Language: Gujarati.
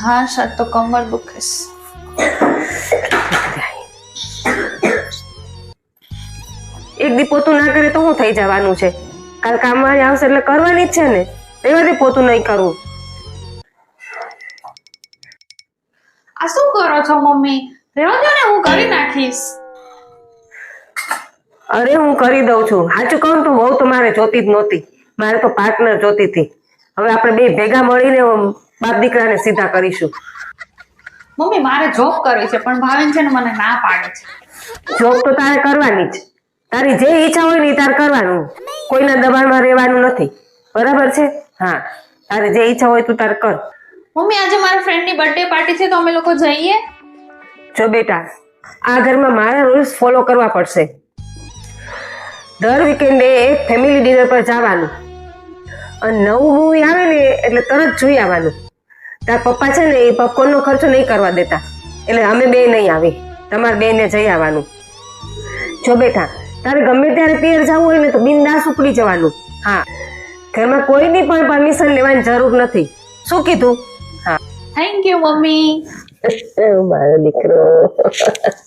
હા સર તો કમર દુખે એક દી પોતું ના કરે તો શું થઈ જવાનું છે. કાલ કામવાળી આવશે એટલે કરવાની જ છે ને. એવા દી પોતું નહીં કરવું આ શું કરો છો મમ્મી? રેવા દો ને હું કરી નાખીશ. અરે હું કરી દઉં છું. સાચું કહું તો બહુ તો મારે જોતી જ નહોતી. મારે તો પાર્ટનર જોતી હતી. હવે આપણે બે ભેગા મળીને બાપ દીકરાને સીધા કરીશું. મમ્મી મારે જોબ કરવી છે પણ ભાવિન છે ને મને ના પાડે છે. જોબ તો તારે કરવાની જ. તારી જે ઈચ્છા હોય ને તારે કરવાનું. કોઈના દબાણમાં રહેવાનું નથી. બરાબર છે? હા. તારે જે ઈચ્છા હોય તું તારે કર. મમ્મી આજે મારા ફ્રેન્ડની બર્થડે પાર્ટી છે તો અમે લોકો જઈએ? જો બેટા આ ઘરમાં મારા રૂલ્સ ફોલો કરવા પડશે. દર વીકેન્ડે એક ફેમિલી ડિનર પર જવાનું. અને નવું મૂવી આવે ને એટલે તરત જોઈ આવવાનું. તાર પપ્પા છે ને એ પોપકોર્નનો ખર્ચો નહીં કરવા દેતા. એટલે અમે બે નહીં આવી. તમારે બેને જઈ આવવાનું. જો બેટા તારે ગમે ત્યારે પિયર જવું હોય ને તો બિંદાસ ઉપડી જવાનું. હા. ઘરમાં કોઈની પણ પરમિશન લેવાની જરૂર નથી. શું કીધું? હા. Thank you mummy. મારો દીકરો.